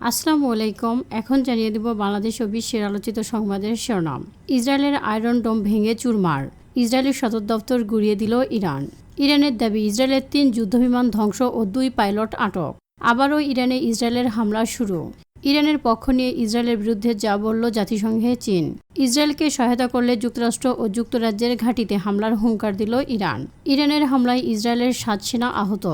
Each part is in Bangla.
আসসালামু আলাইকুম। এখন জানিয়ে দেব বাংলাদেশ ও বিশ্বের আলোচিত সংবাদের শিরোনাম। ইসরায়েলের আয়রন ডোম ভেঙে চুরমার। ইসরায়েলের সদর দপ্তর গুড়িয়ে দিল ইরান। ইরানের দাবি, ইসরায়েলের তিন যুদ্ধবিমান ধ্বংস ও দুই পাইলট আটক। আবারও ইরানে ইসরায়েলের হামলা শুরু। ইরানের পক্ষ নিয়ে ইসরায়েলের বিরুদ্ধে যা বলল জাতিসংঘে চীন। ইসরায়েলকে সহায়তা করলে যুক্তরাষ্ট্র ও যুক্তরাজ্যের ঘাঁটিতে হামলার হুঙ্কার দিল ইরান। ইরানের হামলায় ইসরায়েলের সাত সেনা আহত।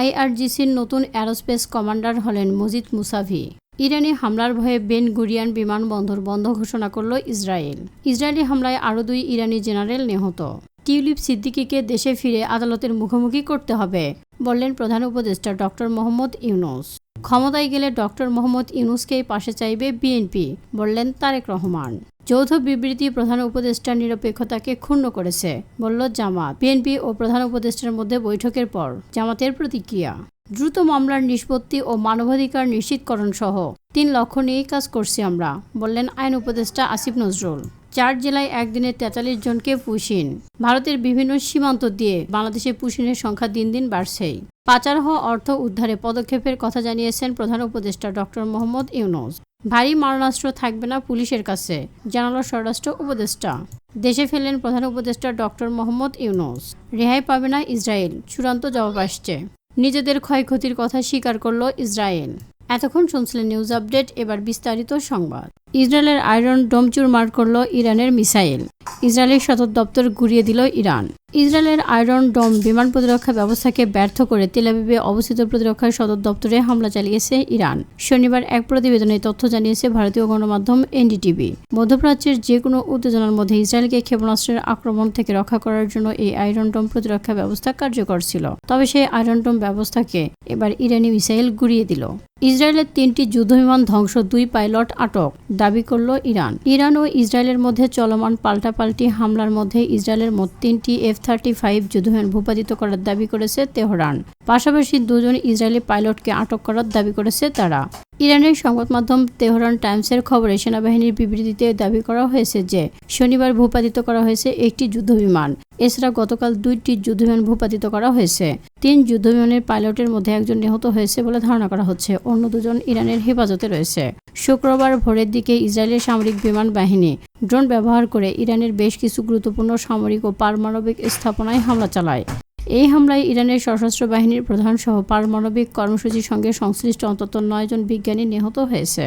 আইআরজিসির নতুন অ্যারোস্পেস কমান্ডার হলেন মজিদ মুসাভি। ইরানি হামলার ভয়ে বেন গুরিয়ান বিমানবন্দর বন্ধ ঘোষণা করল ইসরায়েল। ইসরায়েলি হামলায় আরও দুই ইরানি জেনারেল নিহত। টিউলিপ সিদ্দিকিকে দেশে ফিরে আদালতের মুখোমুখি করতে হবে, বললেন প্রধান উপদেষ্টা ডক্টর মোহাম্মদ ইউনুস। ক্ষমতায় গেলে ডক্টর মোহাম্মদ ইউনুসকেই পাশে চাইবে বিএনপি, বললেন তারেক রহমান। যৌথ বিবৃতি প্রধান উপদেষ্টার নিরপেক্ষতাকে ক্ষুণ্ণ করেছে, বলল জামাত। বিএনপি ও প্রধান উপদেষ্টার মধ্যে বৈঠকের পর জামাতের প্রতিক্রিয়া। দ্রুত মামলার নিষ্পত্তি ও মানবাধিকার নিশ্চিতকরণ সহ তিন লক্ষ্য নিয়েই কাজ করছি আমরা, বললেন আইন উপদেষ্টা আসিফ নজরুল। চার জেলায় একদিনে তেতাল্লিশ জনকে পুশিন ভারতের বিভিন্ন সীমান্ত দিয়ে বাংলাদেশে পুশিনের সংখ্যা দিন দিন বাড়ছেই। পাচার হওয়া অর্থ উদ্ধারে পদক্ষেপের কথা জানিয়েছেন প্রধান উপদেষ্টা ডক্টর মোহাম্মদ ইউনুস। ভারী মারণাস্ত্র থাকবে না পুলিশের কাছে, জানালো স্বরাষ্ট্র উপদেষ্টা। দেশে ফেললেন প্রধান উপদেষ্টা ডক্টর মোহাম্মদ ইউনুস। রেহাই পাবে না ইসরায়েল, চূড়ান্ত জবাব আসছে। নিজেদের ক্ষয়ক্ষতির কথা স্বীকার করল ইসরায়েল। এতক্ষণ শুনছিলেন নিউজ আপডেট, এবার বিস্তারিত সংবাদ। ইসরায়েলের আয়রন ডোমচুর মার করল ইরানের মিসাইল। ইসরায়েলের সদর দপ্তর গুড়িয়ে দিল ইরান। ইসরায়েলের আয়রন ডোম বিমান প্রতিরক্ষা ব্যবস্থাকে ব্যর্থ করে তেলাবিবে অবস্থিত প্রতিরক্ষা সদর দপ্তরে হামলা চালিয়েছে ইরান। শনিবার এক প্রতিবেদনে তথ্য জানিয়েছে ভারতীয় গণমাধ্যম এনডিটিভি। মধ্যপ্রাচ্যের যে কোনো উত্তেজনার মধ্যে ইসরায়েলকে ক্ষেপণাস্ত্রের আক্রমণ থেকে রক্ষা করার জন্য এই আয়রন ডোম প্রতিরক্ষা ব্যবস্থা কার্যকর ছিল। তবে সেই আয়রন ডোম ব্যবস্থাকে এবার ইরানি মিসাইল গুড়িয়ে দিল। ইসরায়েলের তিনটি যুদ্ধবিমান ধ্বংস, দুই পাইলট আটক, দাবি করল ইরান। ইরান ও ইসরায়েলের মধ্যে চলমান পাল্টাপাল্টি হামলার মধ্যে ইসরায়েলের মোট তিনটি এফ থার্টি ফাইভ যুদ্ধবিমান ভূপাতিত করার দাবি করেছে তেহরান। পাশাপাশি দুজন ইসরায়েলি পাইলটকে আটক করার দাবি করেছে তারা। ইরানের সংবাদ মাধ্যম তেহরান টাইমসের খবরে সেনাবাহিনীর বিবৃতিতে দাবি করা হয়েছে যে, শনিবার ভূপাতিত করা হয়েছে একটি যুদ্ধবিমান। এছাড়া গতকাল দুইটি যুদ্ধবিমান ভূপাতিত করা হয়েছে। তিন যুদ্ধবিমানের পাইলটের মধ্যে একজন নিহত হয়েছে বলে ধারণা করা হচ্ছে। অন্য দুজন ইরানের হেফাজতে রয়েছে। শুক্রবার ভোরের দিকে ইসরায়েলের সামরিক বিমান বাহিনী ড্রোন ব্যবহার করে ইরানের বেশ কিছু গুরুত্বপূর্ণ সামরিক ও পারমাণবিক স্থাপনায় হামলা চালায়। এই হামলায় ইরানের সশস্ত্র বাহিনীর প্রধান সহ পারমাণবিক কর্মসূচির সঙ্গে সংশ্লিষ্ট অন্তত নয়জন বিজ্ঞানী নিহত হয়েছে।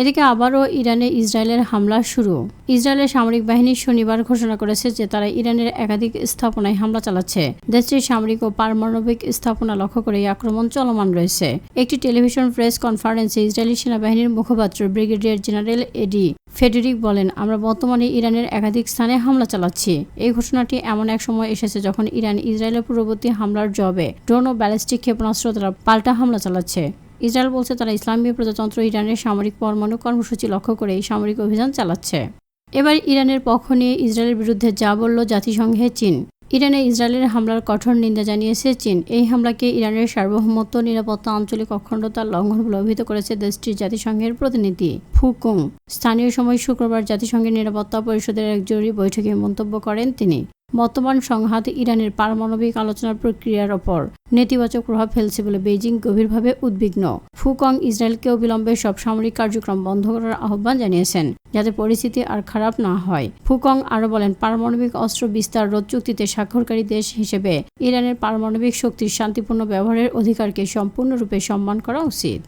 এদিকে আবারও ইরানে ইসরায়েলের হামলা শুরু। ইসরায়েলের সামরিক বাহিনী শনিবার ঘোষণা করেছে যে তারা ইরানের একাধিক স্থাপনায় হামলা চালাচ্ছে। দেশটির সামরিক ও পারমাণবিক স্থাপনা লক্ষ্য করে এই আক্রমণ চলমান রয়েছে। একটি টেলিভিশন প্রেস কনফারেন্সে ইসরায়েলি সেনাবাহিনীর মুখপাত্র ব্রিগেডিয়ার জেনারেল এডি ফেডেরিক বলেন, আমরা বর্তমানে ইরানের একাধিক স্থানে হামলা চালাচ্ছি। এই ঘোষণাটি এমন এক সময় এসেছে যখন ইরান ইসরায়েলের পূর্ববর্তী হামলার জবে ড্রোন ও ব্যালিস্টিক ক্ষেপণাস্ত্র তারা পাল্টা হামলা চালাচ্ছে। ইসরায়েল বলছে তারা ইসলামী প্রজাতন্ত্র ইরানের সামরিক পরমাণু কর্মসূচি লক্ষ্য করে এই সামরিক অভিযান চালাচ্ছে। এবার ইরানের পক্ষ নিয়ে ইসরায়েলের বিরুদ্ধে যা বলল জাতিসংঘে চীন। ইরানে ইসরায়েলের হামলার কঠোর নিন্দা জানিয়েছে চীন। এই হামলাকে ইরানের সার্বভৌমত্ব, নিরাপত্তা, আঞ্চলিক অখণ্ডতার লঙ্ঘন বলে অভিহিত করেছে দেশটির জাতিসংঘের প্রতিনিধি ফুকুং। স্থানীয় সময় শুক্রবার জাতিসংঘের নিরাপত্তা পরিষদের এক জরুরি বৈঠকে মন্তব্য করেন তিনি। বর্তমান সংঘাত ইরানের পারমাণবিক আলোচনার প্রক্রিয়ার ওপর নেতিবাচক প্রভাব ফেলছে বলে বেইজিং গভীরভাবে উদ্বিগ্ন। ফুকং ইসরায়েলকে অবিলম্বে সব সামরিক কার্যক্রম বন্ধ করার আহ্বান জানিয়েছেন, যাতে পরিস্থিতি আর খারাপ না হয়। ফুকং আরও বলেন, পারমাণবিক অস্ত্র বিস্তার রোধ চুক্তিতে স্বাক্ষরকারী দেশ হিসেবে ইরানের পারমাণবিক শক্তির শান্তিপূর্ণ ব্যবহারের অধিকারকে সম্পূর্ণরূপে সম্মান করা উচিত।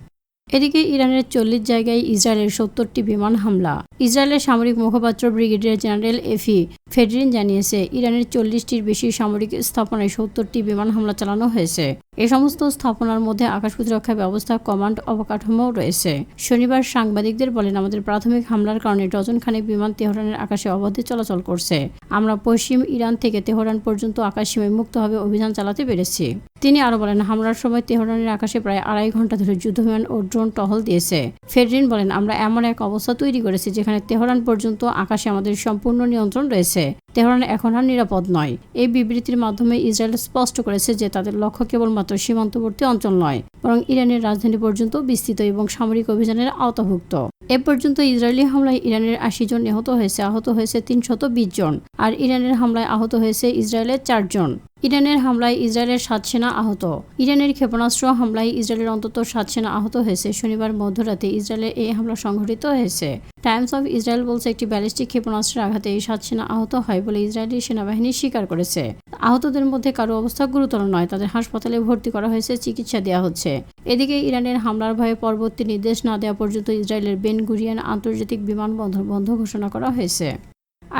এদিকে ইরানের চল্লিশ জায়গায় ইসরায়েলের সত্তরটি বিমান হামলা। ইসরায়েলের সামরিক মুখপাত্র ব্রিগেডিয়ার জেনারেল এফি ফেডরিন জানিয়েছে, ইরানের চল্লিশটির বেশি সামরিক স্থাপনায় সত্তরটি বিমান হামলা চালানো হয়েছে। এ সমস্ত স্থাপনার মধ্যে আকাশ প্রতিরক্ষা ব্যবস্থা, কমান্ড অবকাঠামোও রয়েছে। শনিবার সাংবাদিকদের বলেন, আমাদের প্রাথমিক হামলার কারণে ডজন খানেক বিমান তেহরানের আকাশে অবাধে চলাচল করছে। আমরা পশ্চিম ইরান থেকে তেহরান পর্যন্ত আকাশ সীমায় মুক্তভাবে অভিযান চালাতে পেরেছি। তিনি আরও বলেন, হামলার সময় তেহরানের আকাশে প্রায় আড়াই ঘণ্টা ধরে যুদ্ধবিমান ও ড্রোন টহল দিয়েছে। ফেডরিন বলেন, আমরা এমন এক অবস্থা তৈরি করেছি যেখানে তেহরান পর্যন্ত আকাশে আমাদের সম্পূর্ণ নিয়ন্ত্রণ রয়েছে। তেহরান এখন আর নিরাপদ নয়। এই বিবৃতির মাধ্যমে ইসরায়েল স্পষ্ট করেছে যে তাদের লক্ষ্য কেবলমাত্র সীমান্তবর্তী অঞ্চল নয়, বরং ইরানের রাজধানী পর্যন্ত বিস্তৃত এবং সামরিক অভিযানের আওতাভুক্ত। এ পর্যন্ত ইসরায়েলি হামলায় ইরানের আশি জন নিহত হয়েছে, আহত হয়েছে তিনশত বিশ জন, আর ইরানের হামলায় আহত হয়েছে ইসরায়েলের চারজন ইরানের হামলায় ইসরায়েলের সাত সেনা আহত। ইরানের ক্ষেপণাস্ত্র হামলায় ইসরায়েলের অন্তত সাত সেনা আহত হয়েছে। শনিবার মধ্যরাতে ইসরায়েলে এই হামলা সংঘটিত হয়েছে। টাইমস অফ ইসরায়েল বলছে, একটি ব্যালিস্টিক ক্ষেপণাস্ত্রের আঘাতে এই সাত সেনা আহত হয় বলে ইসরায়েলি সেনাবাহিনী স্বীকার করেছে। আহতদের মধ্যে কারও অবস্থা গুরুতর নয়। তাদের হাসপাতালে ভর্তি করা হয়েছে, চিকিৎসা দেওয়া হচ্ছে। এদিকে ইরানের হামলার ভয়ে পরবর্তী নির্দেশ না দেওয়া পর্যন্ত ইসরায়েলের বেন গুরিয়ান আন্তর্জাতিক বিমানবন্দর বন্ধ ঘোষণা করা হয়েছে।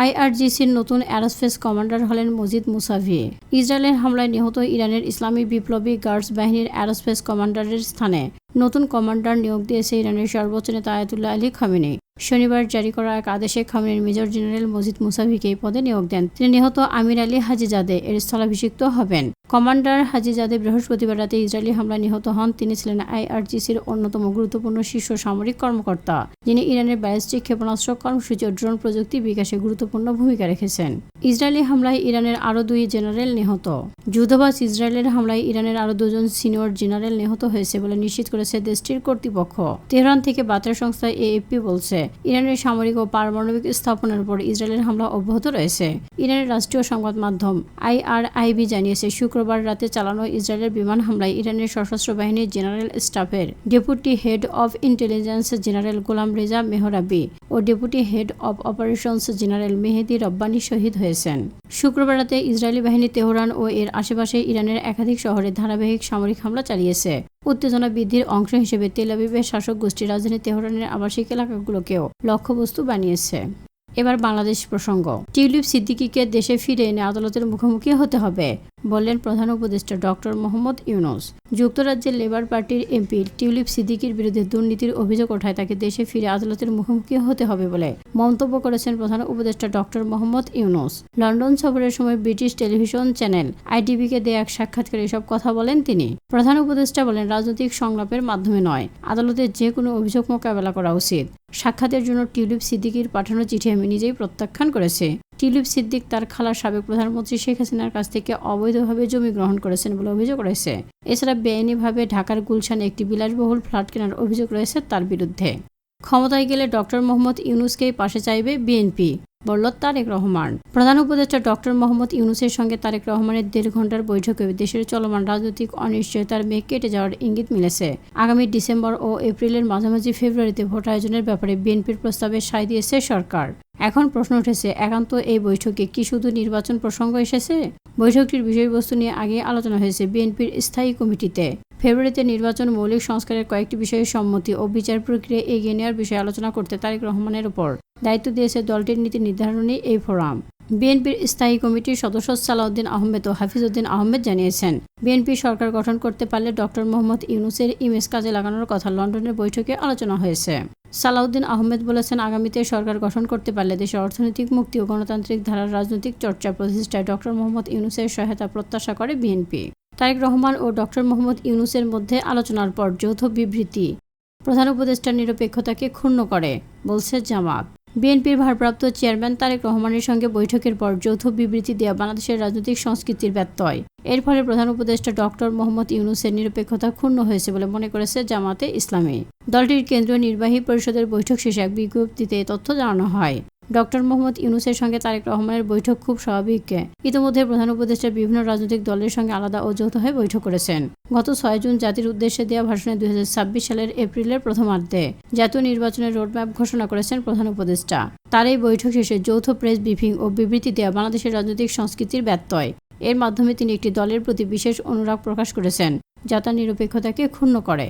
আইআরজিসির নতুন অ্যারোস্পেস কমান্ডার হলেন মজিদ মুসাভি। ইসরায়েলের হামলায় নিহত ইরানের ইসলামী বিপ্লবী গার্ডস বাহিনীর অ্যারোস্পেস কমান্ডারের স্থানে নতুন কমান্ডার নিয়োগ দিয়েছে ইরানের সর্বোচ্চ নেতা আয়াতুল্লাহ আলী খামিনি। শনিবার জারি করা এক আদেশে খামিনের মেজর জেনারেল মজিদ মুসাভিকে এই পদে নিয়োগ দেন। তিনি নিহত আমির আলী হাজিজাদে এর স্থলাভিষিক্ত হবেন। কমান্ডার হাজিজাদে বৃহস্পতিবার রাতে ইসরায়েলি হামলায় নিহত হন। তিনি ছিলেন আইআরজিসির অন্যতম গুরুত্বপূর্ণ শীর্ষ সামরিক কর্মকর্তা, যিনি ইরানের ব্যালিস্টিক ক্ষেপণাস্ত্র, কর্মসূচি ও ড্রোন প্রযুক্তি বিকাশে গুরুত্বপূর্ণ ভূমিকা রেখেছেন। ইসরায়েলি হামলায় ইরানের আরও দুই জেনারেল নিহত। যুদ্ধবাজ ইসরায়েলের হামলায় ইরানের আরও দুজন সিনিয়র জেনারেল নিহত হয়েছে বলে নিশ্চিত করেছে দেশটির কর্তৃপক্ষ। তেহরান থেকে বার্তা সংস্থা এএফপি বলছে, ইরানের সামরিক ও পারমাণবিক স্থাপনার উপর ইসরায়েলের হামলা অব্যাহত রয়েছে। ইরানের রাষ্ট্রীয় সংবাদ মাধ্যম আইআরআইবি জানিয়েছে, শুক্রবার রাতে চালানো ইসরায়েলের বিমান হামলায় ইরানের সশস্ত্র বাহিনীর জেনারেল স্টাফের deputy head of intelligence general Gholam Reza Mehrabi O deputy head of operations general Mehdi Rabbani শহীদ হয়েছেন। শুক্রবার রাতে ইসরায়েলি বাহিনী তেহরান ও এর আশেপাশে ইরানের একাধিক শহরে ধারাবাহিক সামরিক হামলা চালিয়েছে। উত্তেজনা বৃদ্ধির অংশ হিসেবে তেল আবিবের শাসক গোষ্ঠী রাজধানী তেহরানের আবাসিক এলাকাগুলোকেও লক্ষ্যবস্তু বানিয়েছে। এবার বাংলাদেশ প্রসঙ্গ। টিউলিপ সিদ্দিকিকে দেশে ফিরে এনে আদালতের মুখোমুখি হতে হবে, বললেন প্রধান উপদেষ্টা ডক্টর মোহাম্মদ ইউনুস। যুক্তরাজ্যের লেবার পার্টির এমপি টিউলিপ সিদ্দিকির বিরুদ্ধে দুর্নীতির অভিযোগ ওঠায় তাকে দেশে ফিরে আদালতের মুখোমুখি হতে হবে বলে মন্তব্য করেছেন প্রধান উপদেষ্টা ডক্টর মোহাম্মদ ইউনুস। লন্ডন সফরের সময় ব্রিটিশ টেলিভিশন চ্যানেল আইটিভিকে দেয়া এক সাক্ষাৎকারে এসব কথা বলেন তিনি। প্রধান উপদেষ্টা বলেন, রাজনৈতিক সংলাপের মাধ্যমে নয়, আদালতের যে কোনো অভিযোগ মোকাবেলা করা উচিত। সাক্ষাতের জন্য টিউলিপ সিদ্দিকির পাঠানো চিঠি আমি নিজেই প্রত্যাখ্যান করেছে। টিউলিপ সিদ্দিক তার খালা সাবেক প্রধানমন্ত্রী শেখ হাসিনার কাছ থেকে অবৈধভাবে জমি গ্রহণ করেছেন বলে অভিযোগ রয়েছে। এছাড়া বেআইনিভাবে ঢাকার গুলশানে একটি বিলাসবহুল ফ্ল্যাট কেনার অভিযোগ রয়েছে তার বিরুদ্ধে। ক্ষমতায় গেলে ডক্টর মোহাম্মদ ইউনুসকেই পাশে চাইবে বিএনপি। বলল তারেক রহমান। প্রধান উপদেষ্টা ডক্টর মোহাম্মদ ইউনুসের সঙ্গে তারেক রহমানের দেড় ঘণ্টার বৈঠকে দেশের চলমান রাজনৈতিক অনিশ্চয়তার মেঘ কেটে যাওয়ার ইঙ্গিত মিলেছে। আগামী ডিসেম্বর ও এপ্রিলের মাঝামাঝি ফেব্রুয়ারিতে ভোট আয়োজনের ব্যাপারে বিএনপির প্রস্তাবে সায় দিয়েছে সরকার। এখন প্রশ্ন উঠেছে, একান্ত এই বৈঠকে কি শুধু নির্বাচন প্রসঙ্গ এসেছে? বৈঠকটির বিষয়বস্তু নিয়ে আগে আলোচনা হয়েছে বিএনপির স্থায়ী কমিটিতে। ফেব্রুয়ারিতে নির্বাচন মৌলিক সংস্কারের কয়েকটি বিষয়ে সম্মতি ও বিচার প্রক্রিয়া এগিয়ে নেওয়ার বিষয়ে আলোচনা করতে তারেক রহমানের উপর দায়িত্ব দিয়েছে দলটির নীতি নির্ধারণী এই ফোরাম। বিএনপির স্থায়ী কমিটির সদস্য সালাউদ্দিন আহমেদ ও হাফিজউদ্দিন আহমেদ জানিয়েছেন, বিএনপি সরকার গঠন করতে পারলে ডক্টর মোহাম্মদ ইউনুসের ইমেজ কাজে লাগানোর কথা লন্ডনের বৈঠকে আলোচনা হয়েছে। সালাউদ্দিন আহমেদ বলেছেন, আগামীতে সরকার গঠন করতে পারলে দেশের অর্থনৈতিক, মুক্তি ও গণতান্ত্রিক ধারার রাজনৈতিক চর্চা প্রতিষ্ঠায় ডক্টর মোহাম্মদ ইউনুসের সহায়তা প্রত্যাশা করে বিএনপি। তারেক রহমান ও ডক্টর মোহাম্মদ ইউনুসের মধ্যে আলোচনার পর যৌথ বিবৃতি প্রধান উপদেষ্টার নিরপেক্ষতাকে ক্ষুণ্ণ করে, বলছে জামাত। বিএনপির ভারপ্রাপ্ত চেয়ারম্যান তারেক রহমানের সঙ্গে বৈঠকের পর যৌথ বিবৃতি দেওয়া বাংলাদেশের রাজনৈতিক সংস্কৃতির ব্যত্যয়। এর ফলে প্রধান উপদেষ্টা ডক্টর মোহাম্মদ ইউনুসের নিরপেক্ষতা ক্ষুণ্ণ হয়েছে বলে মনে করেছে জামাতে ইসলামী। দলটির কেন্দ্রীয় নির্বাহী পরিষদের বৈঠক শেষে এক বিজ্ঞপ্তিতে তথ্য জানানো হয়। ডক্টর মোহাম্মদ ইউনুসের সঙ্গে তারেক রহমানের বৈঠক খুব স্বাভাবিক। ইতিমধ্যে প্রধান উপদেষ্টা বিভিন্ন রাজনৈতিক দলের সঙ্গে আলাদা ও যৌথ হয়ে বৈঠক করেছেন। গত ছয় জুন জাতির উদ্দেশ্যে দেওয়া ভাষণে দুই হাজার ছাব্বিশ সালের এপ্রিলের প্রথমার্ধে জাতীয় নির্বাচনের রোডম্যাপ ঘোষণা করেছেন প্রধান উপদেষ্টা। তার এই বৈঠক শেষে যৌথ প্রেস ব্রিফিং ও বিবৃতি দেওয়া বাংলাদেশের রাজনৈতিক সংস্কৃতির ব্যত্যয়। এর মাধ্যমে তিনি একটি দলের প্রতি বিশেষ অনুরাগ প্রকাশ করেছেন, যা তার নিরপেক্ষতাকে ক্ষুণ্ণ করে।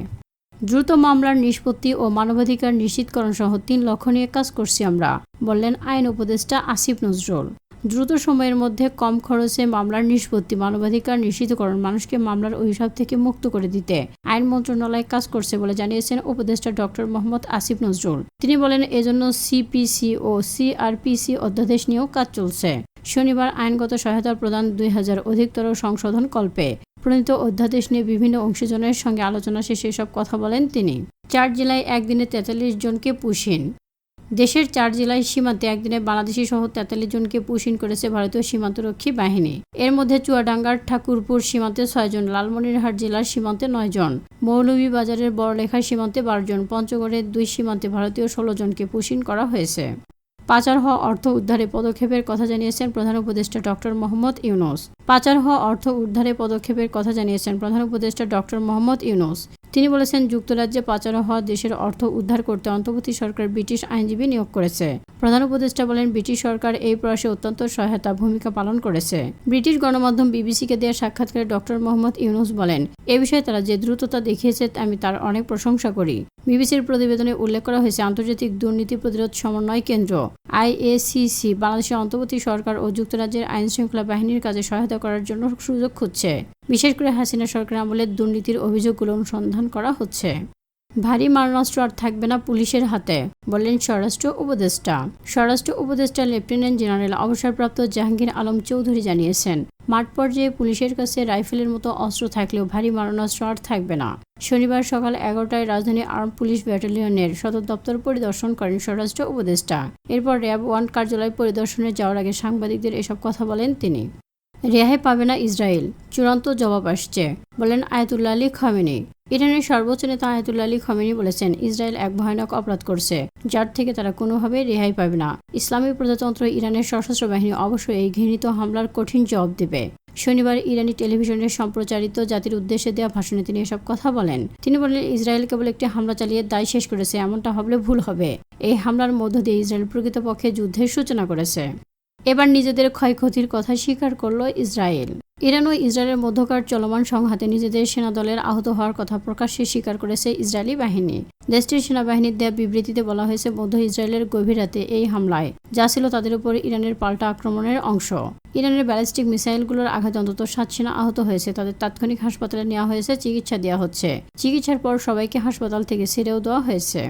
দ্রুত মামলার নিষ্পত্তি ও মানবাধিকার নিশ্চিতকরণ সহ তিন লক্ষ্য নিয়ে কাজ করছি আমরা, বললেন আইন উপদেষ্টা আসিফ নজরুল। দ্রুত সময়ের মধ্যে কম খরচে মামলার নিষ্পত্তি, মানবাধিকার নিশ্চিতকরণ মানুষকে মামলার অভিশাপ থেকে মুক্ত করে দিতে আইন মন্ত্রণালয় কাজ করছে বলে জানিয়েছেন উপদেষ্টা ডক্টর মোহাম্মদ আসিফ নজরুল। তিনি বলেন, এজন্য সিপিসি ও সিআরপিসি অধ্যাদেশ নিয়েও কাজ চলছে। শনিবার আইনগত সহায়তা প্রদান দুই হাজার অধিকতর সংশোধন কল্পে প্রণীত অধ্যাদেশ নিয়ে বিভিন্ন অংশজনের সঙ্গে আলোচনা শেষে সব কথা বলেন তিনি। চার জেলায় একদিনে তেতাল্লিশ জনকে পুষিন। দেশের চার জেলায় সীমান্তে একদিনে বাংলাদেশি সহ তেতাল্লিশ জনকে পুষিন করেছে ভারতীয় সীমান্তরক্ষী বাহিনী। এর মধ্যে চুয়াডাঙ্গার ঠাকুরপুর সীমান্তে ছয়জন লালমনিরহাট জেলার সীমান্তে নয় জন, মৌলভীবাজারের বড়লেখা সীমান্তে বারো জন, পঞ্চগড়ের দুই সীমান্তে ভারতীয় ষোলো জনকে পুষিন করা হয়েছে। পাচার হওয়া অর্থ উদ্ধারে পদক্ষেপের কথা জানিয়েছেন প্রধান উপদেষ্টা ডক্টর মোহাম্মদ ইউনুস। পাচার হওয়া অর্থ উদ্ধারে পদক্ষেপের কথা জানিয়েছেন প্রধান উপদেষ্টা ডক্টর মোহাম্মদ ইউনুস। তিনি বলেছেন, যুক্তরাজ্যে পাচার হওয়া দেশের অর্থ উদ্ধার করতে অন্তর্বর্তী সরকার ব্রিটিশ আইনজীবী নিয়োগ করেছে। প্রধান উপদেষ্টা বলেন, ব্রিটিশ সরকার এই প্রয়াসে অত্যন্ত সহায়তা ভূমিকা পালন করেছে। ব্রিটিশ গণমাধ্যম বিবিসিকে দেওয়া সাক্ষাৎকারে ডক্টর মোহাম্মদ ইউনুস বলেন, এ বিষয়ে তারা যে দ্রুততা দেখিয়েছে, আমি তার অনেক প্রশংসা করি। বিবিসির প্রতিবেদনে উল্লেখ করা হয়েছে, আন্তর্জাতিক দুর্নীতি প্রতিরোধ সমন্বয় কেন্দ্র। আইএসিসি, বাংলাদেশের অন্তর্বর্তী সরকার ও যুক্তরাজ্যের আইন শৃঙ্খলা বাহিনীর কাজে সহায়তা করার জন্য সুযোগ খুঁজছে। বিশেষ করে হাসিনা সরকার আমলের দুর্নীতির অভিযোগগুলো অনুসন্ধান করা হচ্ছে। ভারী মারণাস্ত্র আর থাকবে না পুলিশের হাতে বললেন স্বরাষ্ট্র উপদেষ্টা। স্বরাষ্ট্র উপদেষ্টা লেফটেন্যান্ট জেনারেল অবসরপ্রাপ্ত জাহাঙ্গীর আলম চৌধুরী জানিয়েছেন, মাঠ পর্যায়ে পুলিশের কাছে রাইফেলের মতো অস্ত্র থাকলেও ভারী মারণাস্ত্র আর থাকবে না। শনিবার সকাল এগারোটায় রাজধানী আর্ম পুলিশ ব্যাটালিয়নের সদর দপ্তর পরিদর্শন করেন স্বরাষ্ট্র উপদেষ্টা। এরপর র্যাব ওয়ান কার্যালয় পরিদর্শনে যাওয়ার আগে সাংবাদিকদের এসব কথা বলেন তিনি। রেহাই পাবে না ইসরায়েল। চূড়ান্ত জবাব আসছে, বলেন আয়াতুল্লাহ আলী খামেনি। ইরানের সর্বোচ্চ নেতা আয়াতুল্লাহ আলী খামেনি বলেছেন, ইসরায়েল এক ভয়ানক অপরাধ করছে, যার থেকে তারা কোনোভাবে রেহাই পাবে না। ইসলামী প্রজাতন্ত্র ইরানের সশস্ত্র বাহিনী অবশ্যই এই ঘৃণিত হামলার কঠিন জবাব দেবে। শনিবার ইরানি টেলিভিশনের সম্প্রচারিত জাতির উদ্দেশ্যে দেওয়া ভাষণে তিনি এসব কথা বলেন। তিনি বলেন, ইসরায়েল কেবল একটি হামলা চালিয়ে দায় শেষ করেছে, এমনটা ভাবলে ভুল হবে। এই হামলার মধ্য দিয়ে ইসরায়েল প্রকৃতপক্ষে যুদ্ধের সূচনা করেছে। এবার নিজেদের ক্ষয়ক্ষতির কথা স্বীকার করল ইসরায়েল। ইরান ও ইসরায়েলের মধ্যকার চলমান সংঘাতে নিজেদের সেনাদলের আহত হওয়ার কথা প্রকাশ্যে স্বীকার করেছে ইসরায়েলি বাহিনী। দেশটির সেনাবাহিনীর দেয়া বিবৃতিতে বলা হয়েছে, মধ্য ইসরায়েলের গভীর রাতে এই হামলায়, যা ছিল তাদের উপর ইরানের পাল্টা আক্রমণের অংশ। ইরানের ব্যালিস্টিক মিসাইলগুলোর আঘাতে অন্তত সাত সেনা আহত হয়েছে, তাদের তাৎক্ষণিক হাসপাতালে নেওয়া হয়েছে, চিকিৎসা দেওয়া হচ্ছে। চিকিৎসার পর সবাইকে হাসপাতাল থেকে ছেড়েও দেওয়া হয়েছে।